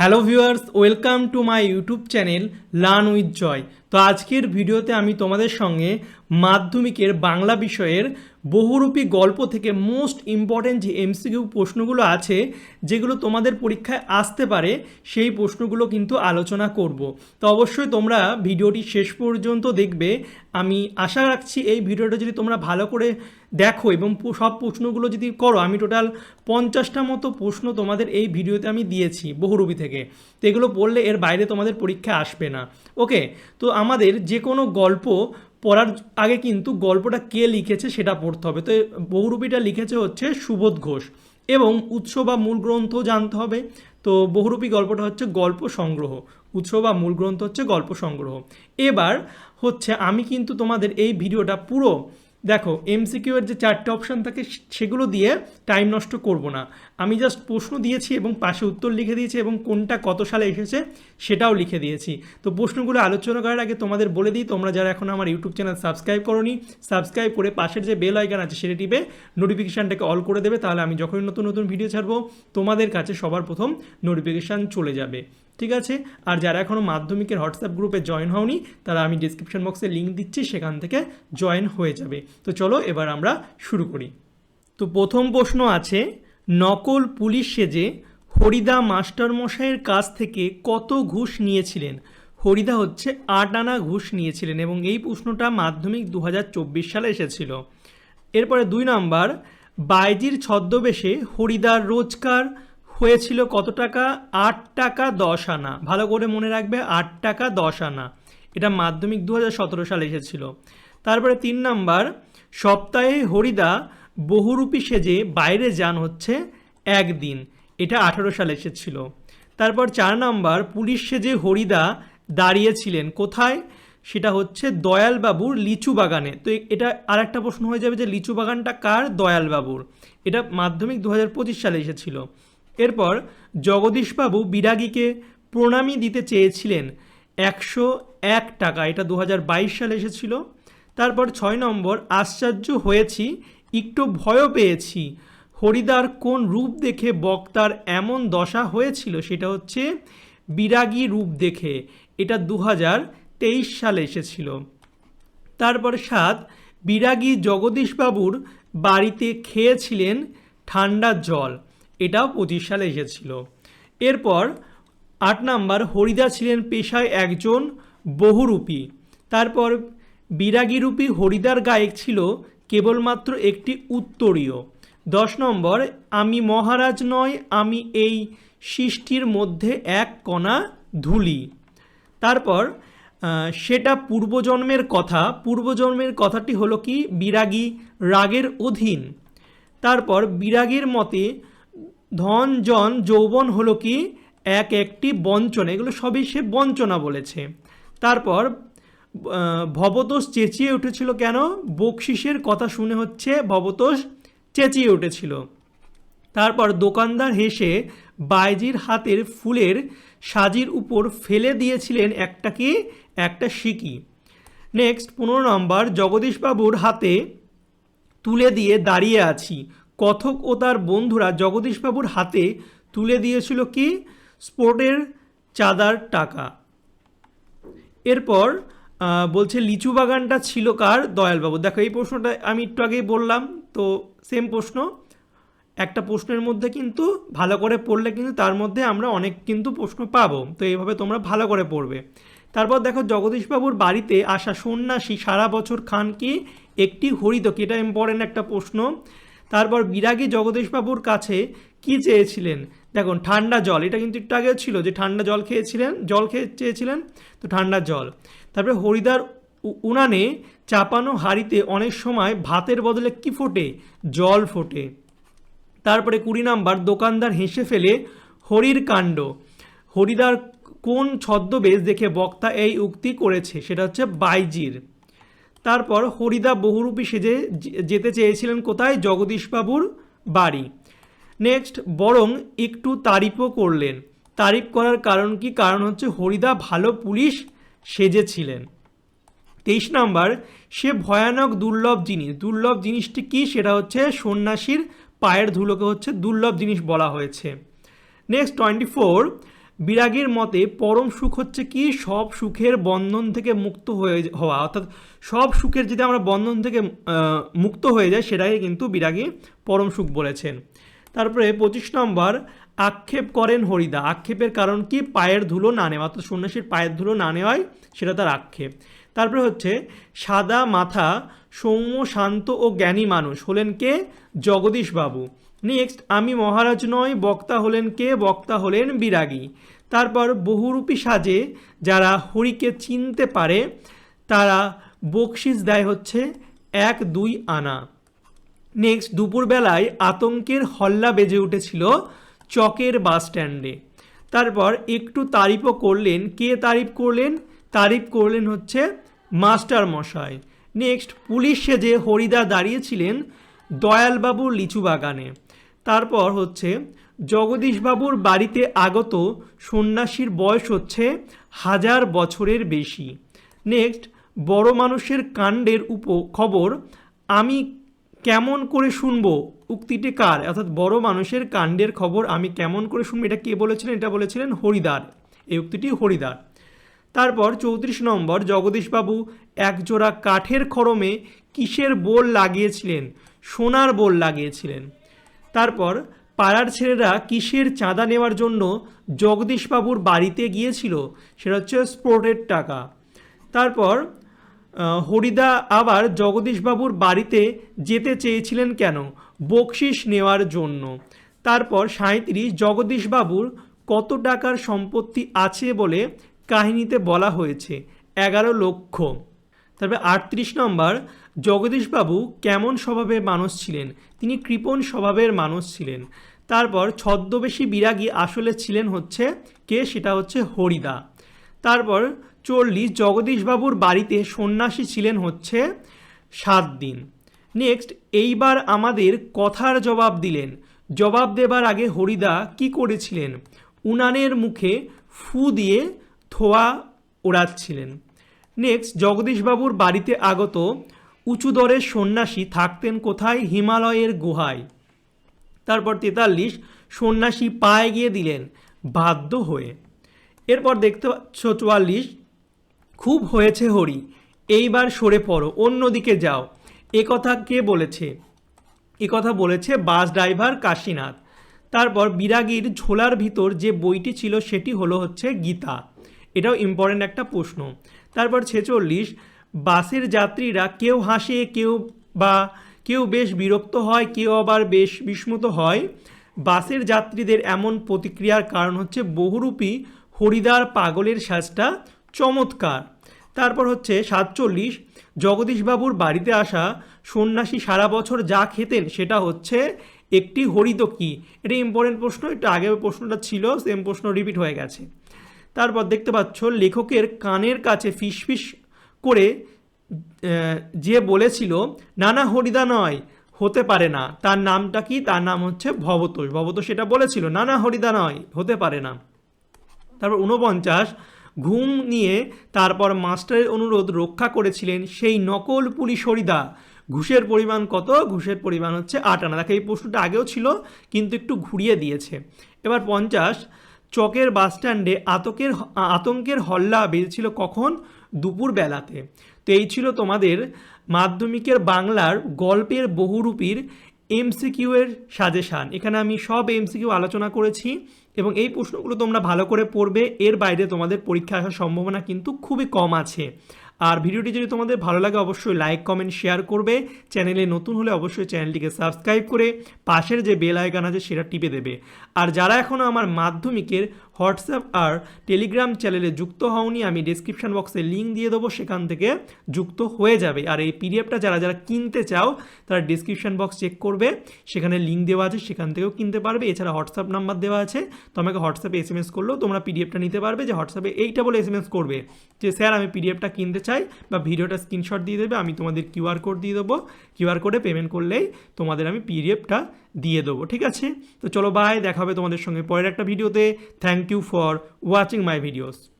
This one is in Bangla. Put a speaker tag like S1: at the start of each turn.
S1: Hello viewers, welcome to my YouTube channel learn with Joy. তো আজকের ভিডিওতে আমি তোমাদের সঙ্গে মাধ্যমিকের বাংলা বিষয়ের বহুরূপী গল্প থেকে মোস্ট ইম্পর্ট্যান্ট যে এমসিকিউ প্রশ্নগুলো আছে, যেগুলো তোমাদের পরীক্ষায় আসতে পারে, সেই প্রশ্নগুলো কিন্তু আলোচনা করব। তো অবশ্যই তোমরা ভিডিওটি শেষ পর্যন্ত দেখবে। আমি আশা রাখছি এই ভিডিওটা যদি তোমরা ভালো করে দেখো এবং সব প্রশ্নগুলো যদি করো, আমি টোটাল পঞ্চাশটা মতো প্রশ্ন তোমাদের এই ভিডিওতে আমি দিয়েছি বহুরূপী থেকে। তো এগুলো পড়লে এর বাইরে তোমাদের পরীক্ষা আসবে না। ওকে তো আমাদের যে কোনো গল্প পড়ার আগে কিন্তু গল্পটা কে লিখেছে সেটা পড়তে হবে। তো বহুরূপীটা লিখেছে হচ্ছে সুবোধ ঘোষ এবং উৎস বা মূল গ্রন্থ জানতে হবে। তো বহুরূপী গল্পটা হচ্ছে গল্প সংগ্রহ উৎস বা মূল গ্রন্থ হচ্ছে গল্প সংগ্রহ। এবার হচ্ছে আমি কিন্তু তোমাদের এই ভিডিওটা পুরো দেখো এমসিকিউ এর যে চারটে অপশান থাকে সেগুলো দিয়ে টাইম নষ্ট করব না। আমি জাস্ট প্রশ্ন দিয়েছি এবং পাশে উত্তর লিখে দিয়েছি এবং কোনটা কত সালে এসেছে সেটাও লিখে দিয়েছি। তো প্রশ্নগুলো আলোচনা করার আগে তোমাদের বলে দিই, তোমরা যারা এখন আমার ইউটিউব চ্যানেল সাবস্ক্রাইব করনি সাবস্ক্রাইব করে পাশের যে বেল আইকন আছে, সেটা টিপে নোটিফিকেশানটাকে অল করে দেবে, তাহলে আমি যখনই নতুন নতুন ভিডিও ছাড়বো, তোমাদের কাছে সবার প্রথম নোটিফিকেশান চলে যাবে। ঠিক আছে? আর যারা এখনও মাধ্যমিকের হোয়াটসঅ্যাপ গ্রুপে জয়েন হওনি, তারা আমি ডিসক্রিপশন বক্সে লিঙ্ক দিচ্ছি, সেখান থেকে জয়েন হয়ে যাবে। তো চলো এবার আমরা শুরু করি। তো প্রথম প্রশ্ন আছে, নকল পুলিশ সেজে হরিদা মাস্টারমশাইয়ের কাছ থেকে কত ঘুষ নিয়েছিলেন? হরিদা হচ্ছে আট আনা ঘুষ নিয়েছিলেন এবং এই প্রশ্নটা মাধ্যমিক দু হাজার চব্বিশ সালে এসেছিল। এরপরে দুই নাম্বার, বাইজির ছদ্মবেশে হরিদার রোজগার হয়েছিল কত টাকা? আট টাকা দশ আনা। ভালো করে মনে রাখবে, আট টাকা দশ আনা। এটা মাধ্যমিক দু হাজার সতেরো সালে এসেছিল। তারপরে তিন নাম্বার, সপ্তাহে হরিদা বহুরূপী সেজে বাইরে যান হচ্ছে একদিন। এটা আঠারো সালে এসেছিল। তারপর চার নাম্বার, পুলিশ সেজে হরিদা দাঁড়িয়েছিলেন কোথায়? সেটা হচ্ছে দয়ালবাবুর লিচু বাগানে। তো এটা আর একটা প্রশ্ন হয়ে যাবে যে লিচু বাগানটা কার? দয়ালবাবুর। এটা মাধ্যমিক দু হাজার পঁচিশ সালে এসেছিল। এরপর জগদীশবাবু বিরাগীকে প্রণামী দিতে চেয়েছিলেন একশো এক টাকা। এটা দু হাজার বাইশ সালে এসেছিল। তারপর ছয় নম্বর, আশ্চর্য হয়েছি, একটু ভয়ও পেয়েছি। হরিদার কোন রূপ দেখে বক্তার এমন দশা হয়েছিল? সেটা হচ্ছে বিরাগী রূপ দেখে। এটা দু সালে এসেছিল। তারপর সাত, বিরাগী জগদীশবাবুর বাড়িতে খেয়েছিলেন ঠান্ডা জল। এটাও পঁচিশ সালে এসেছিল। এরপর আট নাম্বার হরিদা ছিলেন পেশায় একজন বহুরূপী। তারপর বিরাগীরূপী হরিদার গায়ক ছিল কেবলমাত্র একটি উত্তরীয়। দশ নম্বর, আমি মহারাজ নয়, আমি এই সৃষ্টির মধ্যে এক কণা ধুলি। তারপর সেটা পূর্বজন্মের কথা। পূর্বজন্মের কথাটি হলো কি? বিরাগী রাগের অধীন। তারপর, বিরাগীর মতে ধন, জন, যৌবন হলো কি? এক একটি বঞ্চনা। এগুলো সবই সে বঞ্চনা বলেছে। তারপর ভবতোষ চেঁচিয়ে উঠেছিল কেন? বকশিসের কথা শুনে হচ্ছে ভবতোষ চেঁচিয়ে উঠেছিল। তারপর দোকানদার হেসে বাইজির হাতের ফুলের সাজির উপর ফেলে দিয়েছিলেন একটা কি? একটা সিকি। নেক্সট পনেরো নম্বর, জগদীশবাবুর হাতে তুলে দিয়ে দাঁড়িয়ে আছি। কথক ও তার বন্ধুরা জগদীশবাবুর হাতে তুলে দিয়েছিল কি? স্পোর্টের চাঁদার টাকা। এরপর বলছে, লিচু বাগানটা ছিল কার? দয়ালবাবু। দেখো, এই প্রশ্নটা আমি একটু আগেই বললাম, তো সেম প্রশ্ন। একটা প্রশ্নের মধ্যে কিন্তু ভালো করে পড়লে কিন্তু তার মধ্যে আমরা অনেক কিন্তু প্রশ্ন পাবো। তো এইভাবে তোমরা ভালো করে পড়বে। তারপর দেখো, জগদীশবাবুর বাড়িতে আসা সন্ন্যাসী সারা বছর খান কি? একটি হরিদক এটা ইম্পর্টেন্ট একটা প্রশ্ন। তারপর বিরাগী জগদীশবাবুর কাছে কি চেয়েছিলেন? দেখুন, ঠান্ডা জল। এটা কিন্তু একটু আগেও ছিল যে ঠান্ডা জল খেয়েছিলেন, জল খেয়ে চেয়েছিলেন, তো ঠান্ডা জল। তারপরে হরিদার উনানে চাপানো হাঁড়িতে অনেক সময় ভাতের বদলে কি ফোটে? জল ফোটে। তারপরে কুড়ি নাম্বার, দোকানদার হেসে ফেলে, হরির কাণ্ড। হরিদার কোন ছদ্মবেশ দেখে বক্তা এই উক্তি করেছে? সেটা হচ্ছে বাইজির। তারপর হরিদা বহুরূপী সেজে যেতে চেয়েছিলেন কোথায়? জগদীশবাবুর বাড়ি। নেক্সট বরং একটু তারিফও করলেন। তারিফ করার কারণ কি? কারণ হচ্ছে হরিদা ভালো পুলিশ সেজেছিলেন। তেইশ নাম্বার, সে ভয়ানক দুর্লভ জিনিস। দুর্লভ জিনিসটি কি? সেটা হচ্ছে সন্ন্যাসীর পায়ের ধুলোকে হচ্ছে দুর্লভ জিনিস বলা হয়েছে। নেক্সট টোয়েন্টি ফোর বিরাগীর মতে পরম সুখ হচ্ছে কি? সব সুখের বন্ধন থেকে মুক্ত হয়ে হওয়া। অর্থাৎ সব সুখের যদি আমরা বন্ধন থেকে মুক্ত হয়ে যায় সেটাকে কিন্তু বিরাগী পরম সুখ বলেছেন। তারপরে পঁচিশ নম্বর, আক্ষেপ করেন হরিদা। আক্ষেপের কারণ কি? পায়ের ধুলো না নেওয়া। অর্থাৎ সন্ন্যাসীর পায়ের ধুলো না নেওয়াই সেটা তার আক্ষেপ। তারপরে হচ্ছে, সাদা মাথা সৌম্য, শান্ত ও জ্ঞানী মানুষ। হলেন কে? জগদীশ বাবু। নেক্সট আমি মহারাজ নয়, বক্তা হলেন কে? বক্তা হলেন বিরাগী। তারপর বহুরূপী সাজে যারা হরিকে চিনতে পারে, তারা বকশিস দেয় হচ্ছে এক, দুই আনা। নেক্সট দুপুরবেলায় আতঙ্কের হল্লা বেজে উঠেছিল চকের বাস স্ট্যান্ডে। তারপর একটু তারিফও করলেন। কে তারিফ করলেন? তারিফ করলেন হচ্ছে মাস্টার মশাই। নেক্সট পুলিশ সেজে হরিদা দাঁড়িয়েছিলেন দয়ালবাবুর লিচু বাগানে। তারপর হচ্ছে, জগদীশবাবুর বাড়িতে আগত সন্ন্যাসীর বয়স হচ্ছে হাজার বছরের বেশি। নেক্সট, বড় মানুষের কাণ্ডের উপ খবর, আমি কেমন করে শুনব? উক্তিটি কার? অর্থাৎ বড় মানুষের কাণ্ডের খবর আমি কেমন করে শুনব? এটা কে বলেছিলেন? এটা বলেছিলেন হরিদার এই উক্তিটি হরিদার তারপর চৌত্রিশ নম্বর, জগদীশবাবু একজোড়া কাঠের খড়মে কিসের বোল লাগিয়েছিলেন? সোনার বোল লাগিয়েছিলেন। তারপর পাড়ার ছেলেরা কিসের চাঁদা নেওয়ার জন্য জগদীশবাবুর বাড়িতে গিয়েছিল, সেটা হচ্ছে স্পোর্টের টাকা। তারপর হরিদা আবার জগদীশবাবুর বাড়িতে যেতে চেয়েছিলেন কেন? বকশিস নেওয়ার জন্য। তারপর সাঁত্রিশ জগদীশবাবুর কত টাকার সম্পত্তি আছে বলে কাহিনীতে বলা হয়েছে, এগারো লক্ষ। তারপরে আটত্রিশ নম্বর জগদীশবাবু কেমন স্বভাবের মানুষ ছিলেন? তিনি কৃপণ স্বভাবের মানুষ ছিলেন। তারপর ছদ্মবেশী বিরাগী আসলে ছিলেন হচ্ছে কে? সেটা হচ্ছে হরিদা। তারপর চল্লিশ, জগদীশবাবুর বাড়িতে সন্ন্যাসী ছিলেন হচ্ছে সাত দিন নেক্সট, এইবার আমাদের কথার জবাব দিলেন। জবাব দেবার আগে হরিদা কি করেছিলেন? উনানের মুখে ফু দিয়ে থোয়া ওড়াচ্ছিলেন। নেক্সট, জগদীশবাবুর বাড়িতে আগত উঁচু দরের সন্ন্যাসী থাকতেন কোথায়? হিমালয়ের গুহায়। তারপর তেতাল্লিশ, সন্ন্যাসী পায়ে গিয়ে দিলেন, বাধ্য হয়ে। এরপর দেখতে পাচ্ছ চুয়াল্লিশ, খুব হয়েছে হরি, এইবার সরে পড়ো, অন্যদিকে যাও। এ কথা কে বলেছে? এ কথা বলেছে বাস ড্রাইভার কাশীনাথ। তারপর বিরাগীর ঝোলার ভিতর যে বইটি ছিল, সেটি হলো হচ্ছে গীতা। এটাও ইম্পর্ট্যান্ট একটা প্রশ্ন। তারপর ছেচল্লিশ বাসের যাত্রীরা কেউ হাসে, কেউ বা কেউ বেশ বিরক্ত হয়, কেউ আবার বেশ বিস্মিত হয়। বাসের যাত্রীদের এমন প্রতিক্রিয়ার কারণ হচ্ছে বহুরূপী হরিদার পাগলের সাজটা চমৎকার। তারপর হচ্ছে সাতচল্লিশ, জগদীশবাবুর বাড়িতে আসা সন্ন্যাসী সারা বছর যা খেতেন সেটা হচ্ছে একটি হরিদ কি এটা ইম্পর্টেন্ট প্রশ্ন, একটু আগে প্রশ্নটা ছিল সেম প্রশ্ন রিপিট হয়ে গেছে। তারপর দেখতে পাচ্ছ লেখকের কানের কাছে ফিসফিস করে যে বলেছিল নানা হরিদা নয়, হতে পারে না। তার নামটা কি? তার নাম হচ্ছে ভবতোষ। ভবতোষ সেটা বলেছিল নানা হরিদা নয়, হতে পারে না। তারপর উনপঞ্চাশ ঘুম নিয়ে তারপর মাস্টারের অনুরোধ রক্ষা করেছিলেন সেই নকল পুলিশ হরিদা। ঘুষের পরিমাণ কত? ঘুষের পরিমাণ হচ্ছে আট আনা। দেখো, এই প্রশ্নটা আগেও ছিল, কিন্তু একটু ঘুরিয়ে দিয়েছে। এবার পঞ্চাশ, চকের বাসস্ট্যান্ডে আতকের, আতঙ্কের হল্লা বেজেছিল কখন? দুপুর বেলাতে তো এই ছিল তোমাদের মাধ্যমিকের বাংলার গল্পের বহুরূপীর এমসিকিউ এর সাজেশান। এখানে আমি সব এমসিকিউ আলোচনা করেছি এবং এই প্রশ্নগুলো তোমরা ভালো করে পড়বে। এর বাইরে তোমাদের পরীক্ষা আসার সম্ভাবনা কিন্তু খুবই কম আছে। আর ভিডিওটি যদি তোমাদের ভালো লাগে, অবশ্যই লাইক, কমেন্ট, শেয়ার করবে। চ্যানেলে নতুন হলে অবশ্যই চ্যানেলটিকে সাবস্ক্রাইব করে পাশের যে বেল আইকন আছে, সেটা টিপে দেবে। আর যারা এখনও আমার মাধ্যমিকের হোয়াটসঅ্যাপ আর টেলিগ্রাম চ্যানেলে যুক্ত হওনি, আমি ডিসক্রিপশন বক্সে লিঙ্ক দিয়ে দেবো, সেখান থেকে যুক্ত হয়ে যাবে। আর এই পিডিএফটা যারা যারা কিনতে চাও, তারা ডিসক্রিপশন বক্স চেক করবে, সেখানে লিঙ্ক দেওয়া আছে, সেখান থেকেও কিনতে পারবে। এছাড়া হোয়াটসঅ্যাপ নাম্বার দেওয়া আছে তোমাকে হোয়াটসঅ্যাপে এস এম এস করলেও তোমরা পিডিএফটা নিতে পারবে যে হোয়াটসঅ্যাপে এইটা বলে এস এম এস করবে যে, স্যার, আমি পিডিএফটা কিনতে চাই বা ভিডিওটা স্ক্রিনশট দিয়ে দেবে, আমি তোমাদের কিউআর কোড দিয়ে দেবো। কিউআর কোডে পেমেন্ট করলেই তোমাদের আমি পিডিএফটা দিয়ে দেবো, ঠিক আছে? তো চলো বাই দেখা হবে তোমাদের সঙ্গে পরের একটা ভিডিওতে thank you for watching my videos